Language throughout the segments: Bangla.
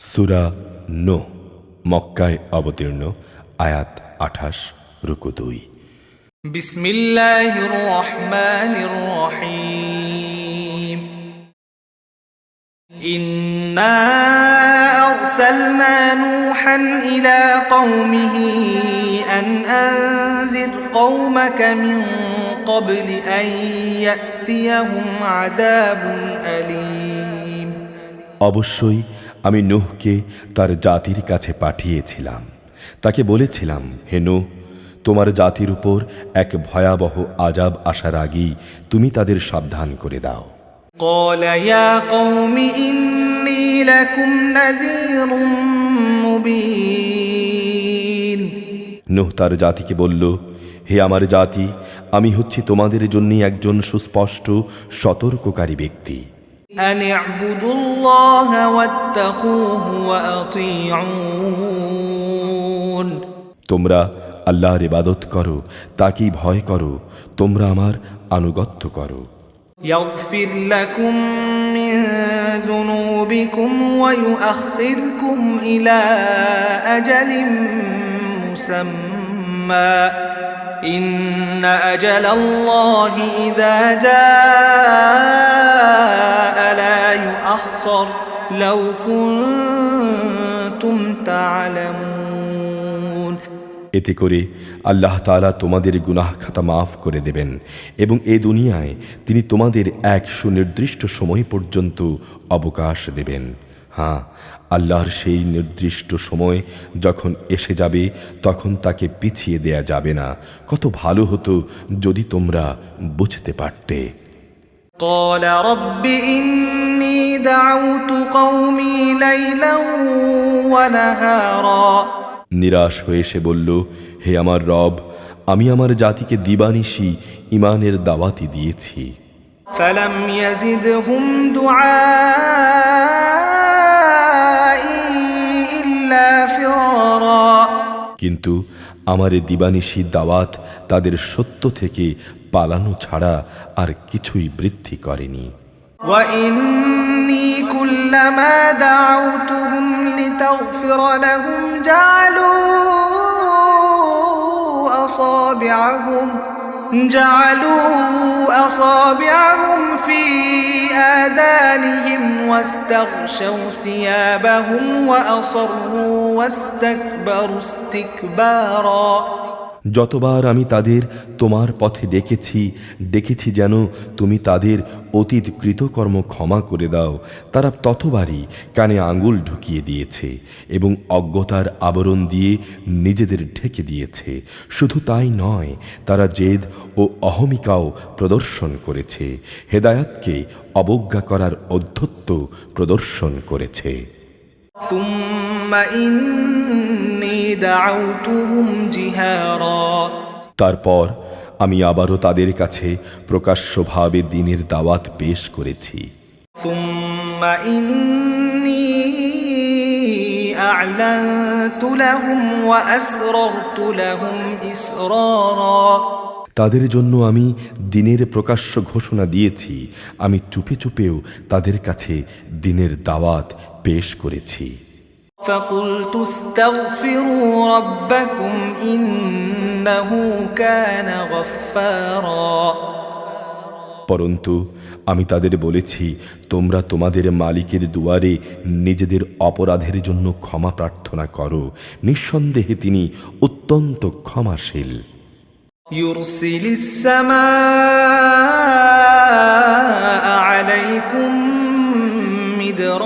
সুরা নো মক্কায় অবতীর্ণ আয়াত আঠাশ রুকু দুই بسم الله الرحمن الرحيم إنا أرسلنا نوحا إلى قومه أن أنذر قومك من قبل أن يأتيهم عذاب أليم অবশ্যই আমি নুহকে তার জাতির কাছে পাঠিয়েছিলাম তাকে বলেছিলাম হে নুহ তোমার জাতির উপর এক ভয়াবহ আজাব আসার আগেই তুমি তাদের সাবধান করে দাও قال يا قوم إني لكم نذير مبين নুহ তার জাতিকে বলল হে আমার জাতি আমি হচ্ছি তোমাদের জন্য একজন সুস্পষ্ট সতর্ককারী ব্যক্তি أن اعبدوا الله واتقوه وأطيعون তোমরা আল্লাহর ইবাদত করো তাকেই ভয় করো তোমরা আমার আনুগত্য করো يغفر لكم من ذنوبكم ويؤخركم إلى أجل مسمى إن أجل الله إذا جاء لا يؤخر لو كنتم تعلمون এতে করে আল্লাহ তাআলা তোমাদের গুনাহ খাতা মাফ করে দেবেন এবং এ দুনিয়ায় তিনি তোমাদের এক সুনির্দিষ্ট সময় পর্যন্ত অবকাশ দেবেন হ্যাঁ আল্লাহর সেই নির্দিষ্ট সময় যখন এসে যাবে তখন তাকে পিছিয়ে দেয়া যাবে না কত ভালো হতো যদি তোমরা বুঝতে পারতে قال رب إني دعوت قومي ليلا ونهارا নিরাশ হয়ে সে বলল হে আমার রব আমি আমার জাতিকে দিবানিশি ইমানের দাওয়াতি দিয়েছি فلم يزدهم دعائي কিন্তু আমার এ দিবানিশি দাওয়াত তাদের সত্য থেকে পালানো ছাড়া আর কিছুই বৃদ্ধি করেনি وإني كلما دعوتهم لتغفر لهم جعلوا أصابعهم جعلوا أصابعهم في آذانهم واستغشوا ثيابهم وأصروا واستكبروا استكبارا. যতবার আমি তাদের তোমার পথে ডেকেছি ডেকেছি যেন তুমি তাদের অতীত কৃতকর্ম ক্ষমা করে দাও তারা ততবারই কানে আঙ্গুল ঢুকিয়ে দিয়েছে এবং অজ্ঞতার আবরণ দিয়ে নিজেদের ঢেকে দিয়েছে শুধু তাই নয় তারা জেদ ও অহমিকাও প্রদর্শন করেছে হেদায়াতকে অবজ্ঞা করার অধ্যত্ব প্রদর্শন করেছে ثم إني دعوتهم جهارا তারপর আমি আবারও তাদের কাছে প্রকাশ্যভাবে দিনের দাওয়াত পেশ করেছি। তাদের জন্য আমি দিনের প্রকাশ্য ঘোষণা দিয়েছি। আমি চুপে চুপেও তাদের কাছে দিনের দাওয়াত পেশ করেছি। فقلت استغفروا ربكم إنه كان غفارا পরন্তু আমি তাদের বলেছি তোমরা তোমাদের মালিকের দুয়ারে নিজেদের অপরাধের জন্য ক্ষমা প্রার্থনা করো নিঃসন্দেহে তিনি অত্যন্ত ক্ষমাশীল يرسل السماء عليكم مدرارا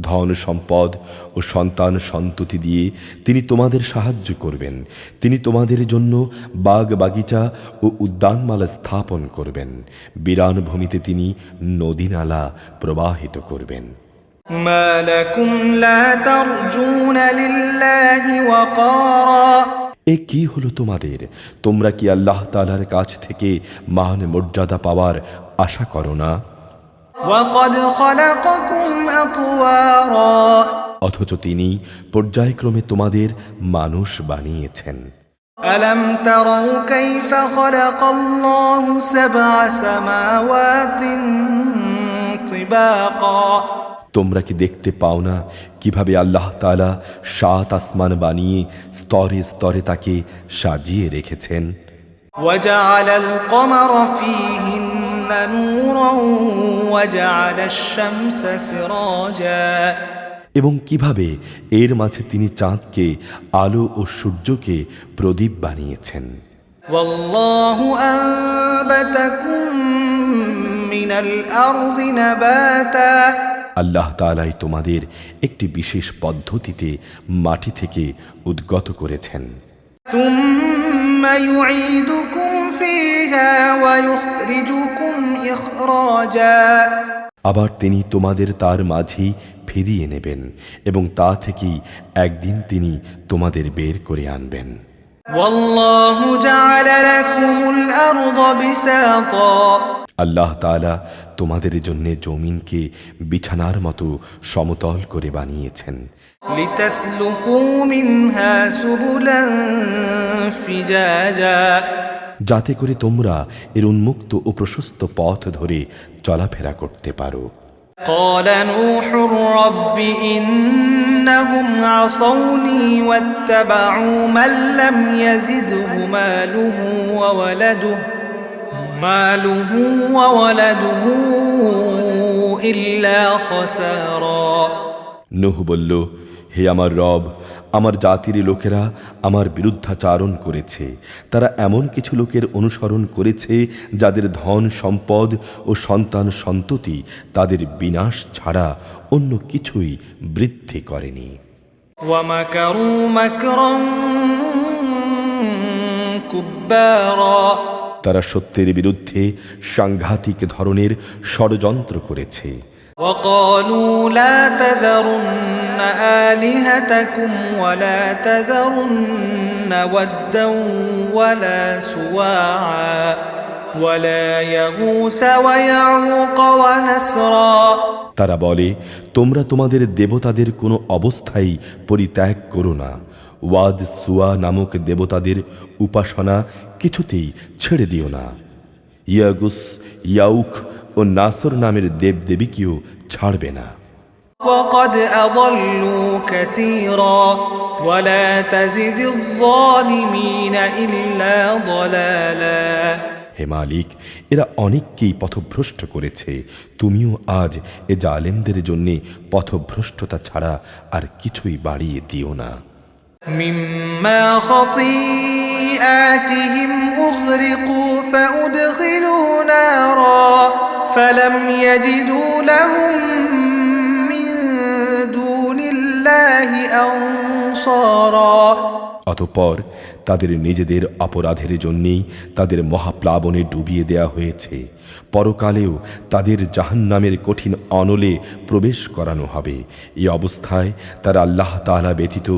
ধন সম্পদ ও সন্তান সন্ততি দিয়ে তিনি তোমাদের সাহায্য করবেন তিনি তোমাদের জন্য বাগ বাগিচা ও উদ্যানমালা স্থাপন করবেন বিরান ভূমিতে তিনি নদীনালা প্রবাহিত করবেন ما لكم لا ترجون لله وقارا এ কি হলো তোমাদের তোমরা কি আল্লাহ তালার কাছ থেকে মান মর্যাদা পাওয়ার আশা করো না وقد خلقكم أطوارا অথচ তিনি পর্যায়ক্রমে তোমাদের মানুষ বানিয়েছেন ألم تروا كيف خلق الله سبع سماوات طباقا তোমরা কি দেখতে পাও না কিভাবে আল্লাহ তালা সাত আসমান বানিয়ে স্তরে স্তরে তাকে সাজিয়ে রেখেছেন وجعل القمر فيهن نورا وجعل الشمس سراجا এবং কিভাবে এর মাঝে তিনি চাঁদকে আলো ও সূর্যকে প্রদীপ বানিয়েছেন والله أنبتكم من الأرض نباتا আল্লাহ তালাই তোমাদের একটি বিশেষ পদ্ধতিতে মাটি থেকে উদ্গত করেছেন ثم يعيدكم فيها ويخرجكم إخراجا আবার তিনি তোমাদের তার মাঝেই ফিরিয়ে নেবেন এবং তা থেকেই একদিন তিনি তোমাদের বের করে আনবেন। আল্লাহ তালা তোমাদের জন্য জমিনকে বিছানার মতো সমতল করে বানিয়েছেন। লিতাসলুকু মিনহা সুবুলান ফিজাজা। যাতে করে তোমরা এর উন্মুক্ত ও প্রশস্ত পথ ধরে চলাফেরা করতে পারো قال نوح رب إنهم عصوني واتبعوا من لم يزده ماله وولده ماله وولده إلا خسارا নুহ বলল হে আমার রব আমার জাতির লোকেরা আমার বিরুদ্ধাচারণ করেছে। তারা এমন কিছু লোকের অনুসরণ করেছে যাদের ধন সম্পদ ও সন্তান সন্ততি তাদের বিনাশ ছাড়া অন্য কিছুই বৃদ্ধি করেনি। তারা সত্যের বিরুদ্ধে সাংঘাতিক ধরনের ষড়যন্ত্র করেছে। وقالوا لا تذرن آلهتكم ولا تذرن ودا ولا سواعا ولا يغوث ويعوق ونسرا তারা বলে তোমরা তোমাদের দেবতাদের কোনো অবস্থায় পরিত্যাগ করো না ওয়াদ সুয়া নামক দেবতাদের উপাসনা কিছুতেই ছেড়ে দিও না ইয়াগুস ইয়াউখ ও নাসর নামের দেবদেবীকেও ছাড়বে না وقد أضلوا كثيرا ولا تزد الظالمين إلا ضلالا হে মালিক এরা অনেককেই পথভ্রষ্ট করেছে তুমিও আজ এ জালেমদের জন্য পথভ্রষ্টতা ছাড়া আর কিছুই বাড়িয়ে দিও না مما خطيئاتهم أغرقوا فأدخلوا نارا فلم يجدوا لهم من دون الله أنصارا অতঃপর তাদের নিজেদের অপরাধের জন্যেই তাদের মহাপ্লাবনে ডুবিয়ে দেয়া হয়েছে পরকালেও তাদের জাহান্নামের কঠিন অনলে প্রবেশ করানো হবে এই অবস্থায় তারা আল্লাহ তাআলা ব্যতীত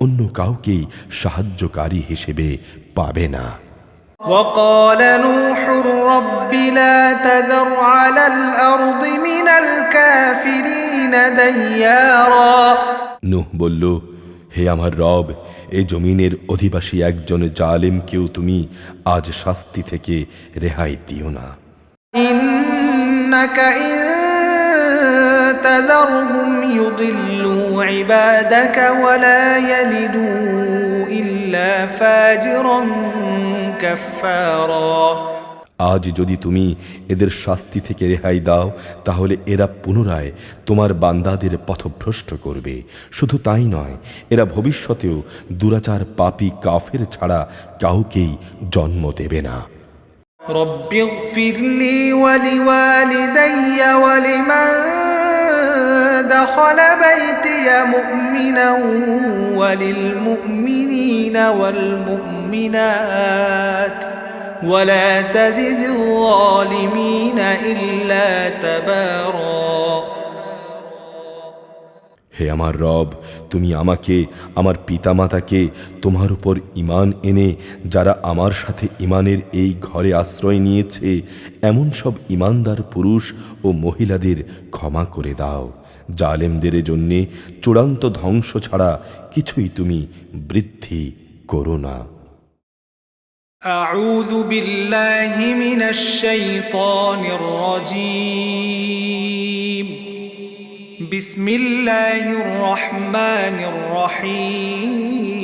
অন্য কাউকেই সাহায্যকারী হিসেবে পাবে না وقال نوح رب لا تذر على الأرض من الكافرين ديارا নুহ বলল হে আমার রব এ জমিনের অধিবাসী একজন জালেমকেও তুমি আজ শাস্তি থেকে রেহাই দিও না إنك إن تذرهم يضلوا عبادك ولا يلدوا إلا فاجرا كفارا আজ যদি তুমি এদের শাস্তি থেকে রেহাই দাও তাহলে এরা পুনরায় তোমার বান্দাদের পথভ্রষ্ট করবে শুধু তাই নয় এরা ভবিষ্যতেও দুরাচার পাপী কাফের ছাড়া কাউকেই জন্ম দেবে না رب اغفر لي ولوالدي ولمن دخل بيتي مؤمنا وللمؤمنين والمؤمنات ولا تزد الظالمين إلا تبارا হে আমার রব তুমি আমাকে আমার পিতামাতাকে তোমার উপর ইমান এনে যারা আমার সাথে ইমানের এই ঘরে আশ্রয় নিয়েছে এমন সব ইমানদার পুরুষ ও মহিলাদের ক্ষমা করে দাও জালেমদের জন্যে চূড়ান্ত ধ্বংস ছাড়া কিছুই তুমি বৃদ্ধি করো না أعوذ بالله من الشيطان الرجيم بسم الله الرحمن الرحيم